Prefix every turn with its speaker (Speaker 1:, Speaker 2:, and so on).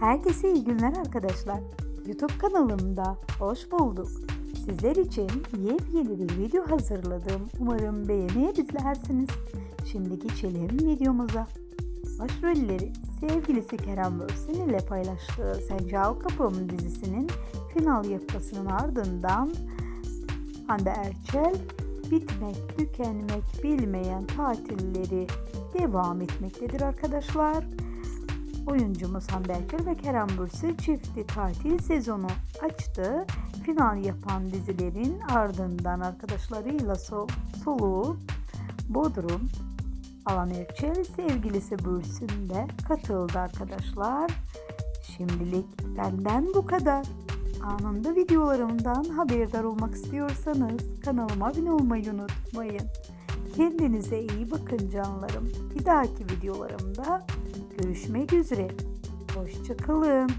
Speaker 1: Herkese iyi günler arkadaşlar. YouTube kanalımda hoş bulduk. Sizler için yepyeni bir video hazırladım. Umarım beğenebilirsiniz. Şimdi geçelim videomuza. Başrolleri sevgilisi Kerem Bürsin ile paylaştığı Sen Çal Kapım dizisinin final yapmasının ardından Hande Erçel bitmek, tükenmek bilmeyen tatilleri devam etmektedir arkadaşlar. Oyuncumuz Hande Erçel ve Kerem Bürsin çifti tatil sezonu açtı. Final yapan dizilerin ardından arkadaşlarıyla sol, soluğu Bodrum Alan Erçel sevgilisi Bürsin de katıldı arkadaşlar. Şimdilik benden bu kadar. Anında videolarımdan haberdar olmak istiyorsanız kanalıma abone olmayı unutmayın. Kendinize iyi bakın canlarım. Bir dahaki videolarımda görüşmek üzere. Hoşçakalın.